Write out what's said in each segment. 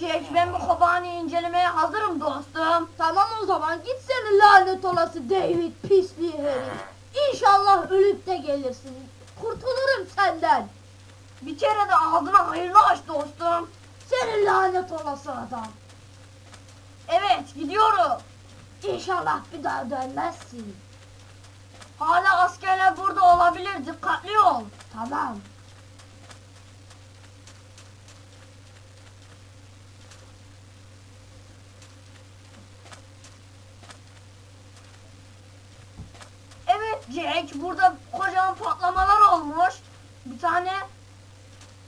Jack ben bu kobani incelemeye hazırım dostum. Tamam o zaman git seni lanet olası David pisliği herif. İnşallah ölüp de gelirsin. Kurtulurum senden. Bir kere de ağzına hayırlı aç dostum. Seni lanet olası adam. Evet gidiyorum. İnşallah bir daha dönmezsin. Hala askerler burada olabilir dikkatli ol. Tamam. Evet Jack burada kocaman patlamalar olmuş. Bir tane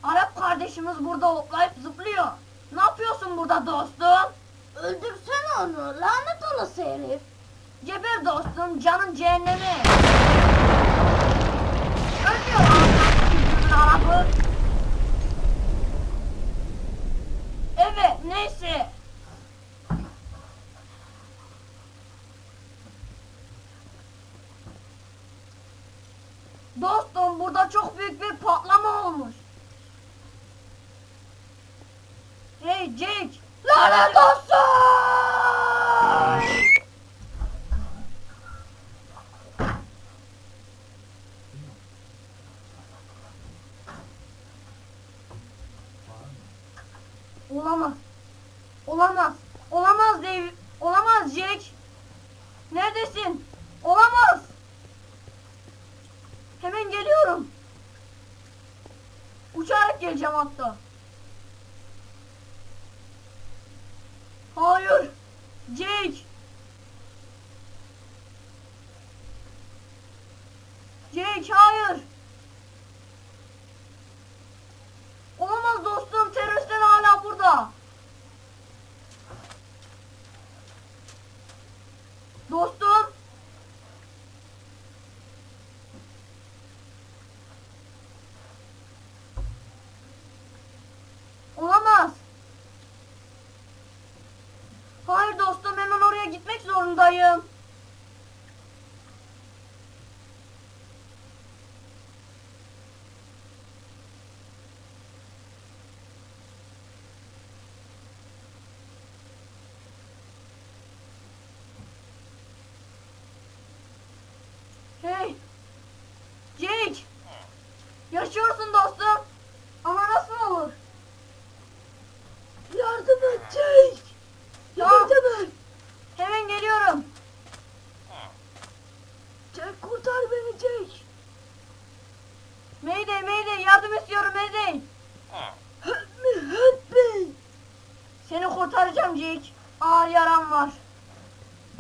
Arap kardeşimiz burada hoplayıp zıplıyor. Ne yapıyorsun burada dostum? Öldürsene onu lanet olası herif. Geber dostum canın cehennemi. Ölmüyor ağzına Arap'ı. Evet neyse. Dostum burada çok büyük bir patlama olmuş. Hey Jake. Lanet olsun! Olamaz. Olamaz. Olamaz Dave. Olamaz Jack. Neredesin? Olamaz. Geleceğim hatta. coi durumdayım. Hey, kurtaracağım Jake. Ağır yaram var.